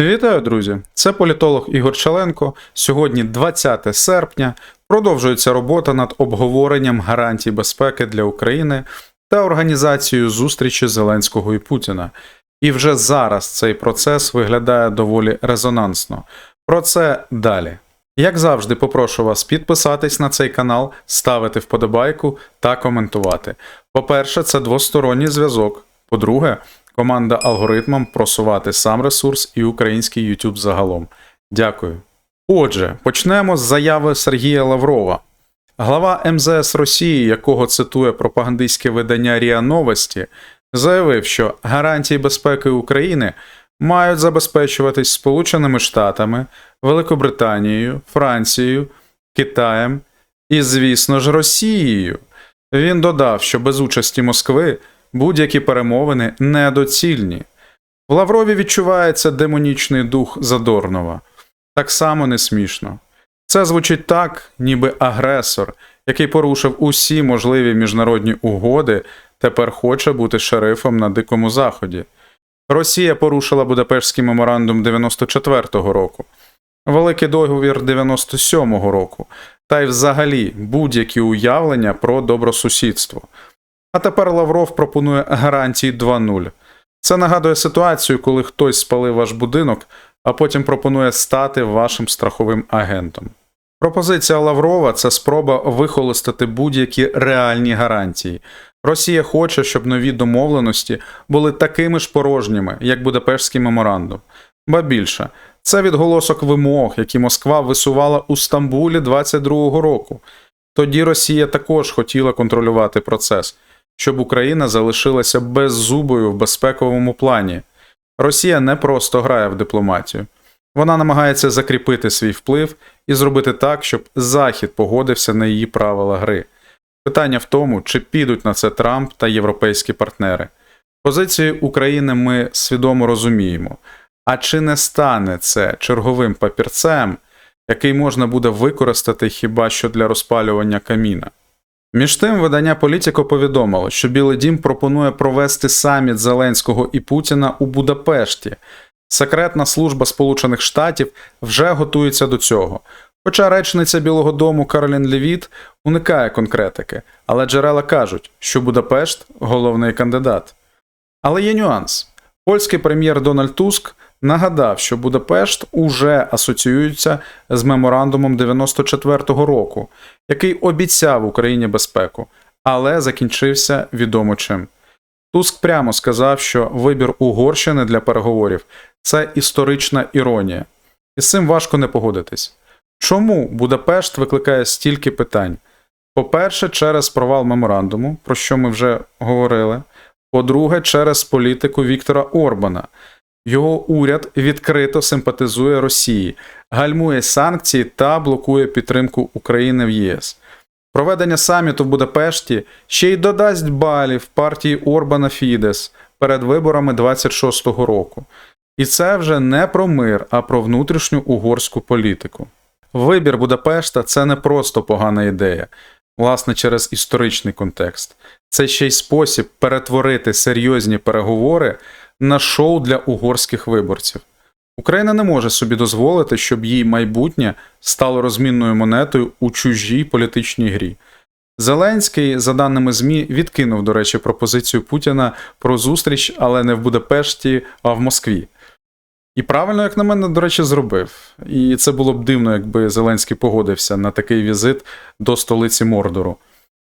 Вітаю, друзі! Це політолог Ігор Чаленко. Сьогодні 20 серпня. Продовжується робота над обговоренням гарантій безпеки для України та організацією зустрічі Зеленського і Путіна. І вже зараз цей процес виглядає доволі резонансно. Про це далі. Як завжди, попрошу вас підписатись на цей канал, ставити вподобайку та коментувати. По-перше, це двосторонній зв'язок. По-друге, команда алгоритмам просувати сам ресурс і український YouTube загалом. Дякую. Отже, почнемо з заяви Сергія Лаврова. Глава МЗС Росії, якого цитує пропагандистське видання РІА Новості, заявив, що гарантії безпеки України мають забезпечуватись Сполученими Штатами, Великобританією, Францією, Китаєм і, звісно ж, Росією. Він додав, що без участі Москви будь-які перемовини недоцільні. В Лаврові відчувається демонічний дух Задорнова. Так само не смішно. Це звучить так, ніби агресор, який порушив усі можливі міжнародні угоди, тепер хоче бути шерифом на Дикому Заході. Росія порушила Будапештський меморандум 94-го року, Великий договір 97-го року, та й взагалі будь-які уявлення про добросусідство. А тепер Лавров пропонує гарантії 2.0. Це нагадує ситуацію, коли хтось спалив ваш будинок, а потім пропонує стати вашим страховим агентом. Пропозиція Лаврова це спроба вихолостити будь-які реальні гарантії. Росія хоче, щоб нові домовленості були такими ж порожніми, як Будапештський меморандум. Ба більше, це відголосок вимог, які Москва висувала у Стамбулі 22-го року. Тоді Росія також хотіла контролювати процес, щоб Україна залишилася беззубою в безпековому плані. Росія не просто грає в дипломатію. Вона намагається закріпити свій вплив і зробити так, щоб Захід погодився на її правила гри. Питання в тому, чи підуть на це Трамп та європейські партнери. Позиції України ми свідомо розуміємо. А чи не стане це черговим папірцем, який можна буде використати хіба що для розпалювання каміна? Між тим, видання Політіко повідомило, що Білий Дім пропонує провести саміт Зеленського і Путіна у Будапешті. Секретна служба Сполучених Штатів вже готується до цього. Хоча речниця Білого Дому Каролін Левіт уникає конкретики, але джерела кажуть, що Будапешт головний кандидат. Але є нюанс. Польський прем'єр Дональд Туск нагадав, що Будапешт уже асоціюється з меморандумом 94-го року, який обіцяв Україні безпеку, але закінчився відомо чим. Туск прямо сказав, що вибір Угорщини для переговорів це історична іронія, і з цим важко не погодитись. Чому Будапешт викликає стільки питань? По-перше, через провал меморандуму, про що ми вже говорили. По-друге, через політику Віктора Орбана. Його уряд відкрито симпатизує Росії, гальмує санкції та блокує підтримку України в ЄС. Проведення саміту в Будапешті ще й додасть балів партії Орбана Фідес перед виборами 26-го року. І це вже не про мир, а про внутрішню угорську політику. Вибір Будапешта це не просто погана ідея, власне, через історичний контекст. Це ще й спосіб перетворити серйозні переговори на шоу для угорських виборців. Україна не може собі дозволити, щоб її майбутнє стало розмінною монетою у чужій політичній грі. Зеленський, за даними ЗМІ, відкинув, до речі, пропозицію Путіна про зустріч, але не в Будапешті, а в Москві. І правильно, як на мене, до речі, зробив. І це було б дивно, якби Зеленський погодився на такий візит до столиці Мордору.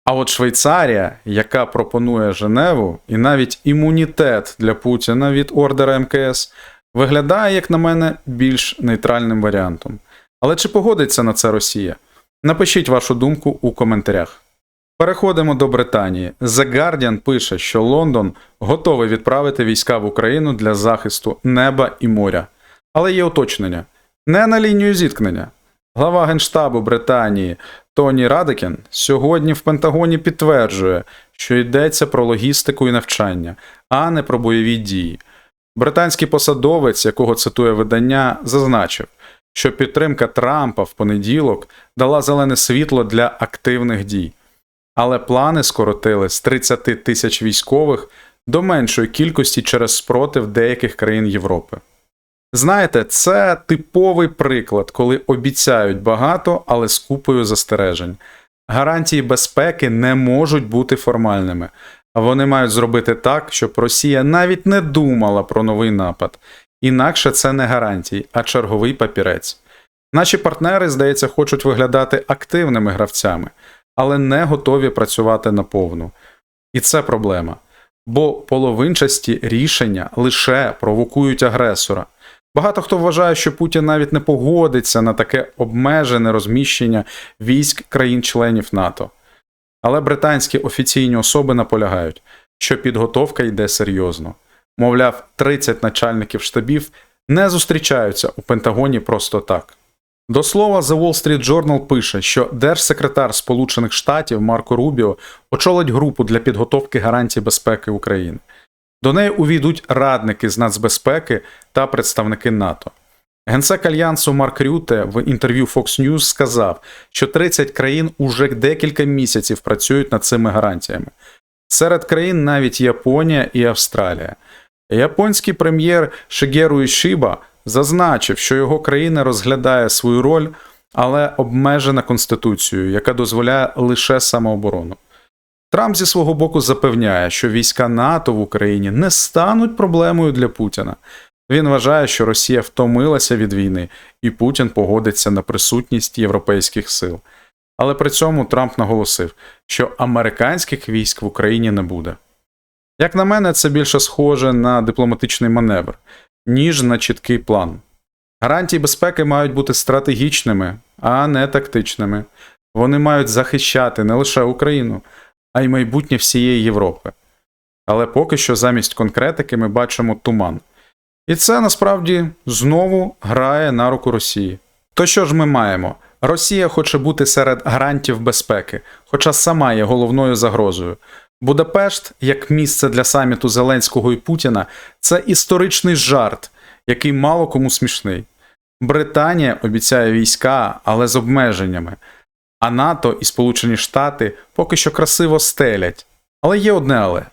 А от Швейцарія, яка пропонує Женеву, і навіть імунітет для Путіна від ордера МКС, виглядає, як на мене, більш нейтральним варіантом. Але чи погодиться на це Росія? Напишіть вашу думку у коментарях. Переходимо до Британії. The Guardian пише, що Лондон готовий відправити війська в Україну для захисту неба і моря. Але є уточнення: не на лінію зіткнення. Глава Генштабу Британії Тоні Радекін сьогодні в Пентагоні підтверджує, що йдеться про логістику і навчання, а не про бойові дії. Британський посадовець, якого цитує видання, зазначив, що підтримка Трампа в понеділок дала зелене світло для активних дій, але плани скоротили з 30 тисяч військових до меншої кількості через спротив деяких країн Європи. Знаєте, це типовий приклад, коли обіцяють багато, але з купою застережень. Гарантії безпеки не можуть бути формальними, а вони мають зробити так, щоб Росія навіть не думала про новий напад. Інакше це не гарантії, а черговий папірець. Наші партнери, здається, хочуть виглядати активними гравцями, але не готові працювати наповну. І це проблема. Бо половинчасті рішення лише провокують агресора. Багато хто вважає, що Путін навіть не погодиться на таке обмежене розміщення військ країн-членів НАТО. Але британські офіційні особи наполягають, що підготовка йде серйозно. Мовляв, 30 начальників штабів не зустрічаються у Пентагоні просто так. До слова, The Wall Street Journal пише, що держсекретар Сполучених Штатів Марко Рубіо очолить групу для підготовки гарантій безпеки України. До неї увійдуть радники з нацбезпеки та представники НАТО. Генсек Альянсу Марк Рюте в інтерв'ю Fox News сказав, що 30 країн уже декілька місяців працюють над цими гарантіями. Серед країн навіть Японія і Австралія. Японський прем'єр Шигеру Ішіба зазначив, що його країна розглядає свою роль, але обмежена конституцією, яка дозволяє лише самооборону. Трамп зі свого боку запевняє, що війська НАТО в Україні не стануть проблемою для Путіна. Він вважає, що Росія втомилася від війни, і Путін погодиться на присутність європейських сил. Але при цьому Трамп наголосив, що американських військ в Україні не буде. Як на мене, це більше схоже на дипломатичний маневр, ніж на чіткий план. Гарантії безпеки мають бути стратегічними, а не тактичними. Вони мають захищати не лише Україну, а й майбутнє всієї Європи. Але поки що замість конкретики ми бачимо туман. І це насправді знову грає на руку Росії. То що ж ми маємо? Росія хоче бути серед гарантів безпеки, хоча сама є головною загрозою. Будапешт, як місце для саміту Зеленського і Путіна, це історичний жарт, який мало кому смішний. Британія обіцяє війська, але з обмеженнями. А НАТО і Сполучені Штати поки що красиво стелять. Але є одне але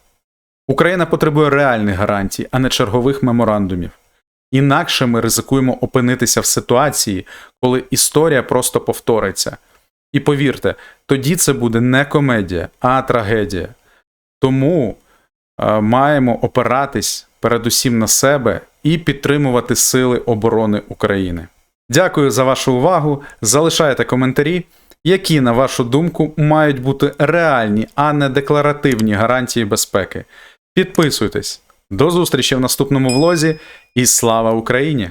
Україна потребує реальних гарантій, а не чергових меморандумів. Інакше ми ризикуємо опинитися в ситуації, коли історія просто повториться. І повірте, тоді це буде не комедія, а трагедія. Тому е, маємо опиратись передусім на себе і підтримувати Сили оборони України. Дякую за вашу увагу. Залишайте коментарі, які, на вашу думку, мають бути реальні, а не декларативні гарантії безпеки. Підписуйтесь. До зустрічі в наступному влозі і слава Україні!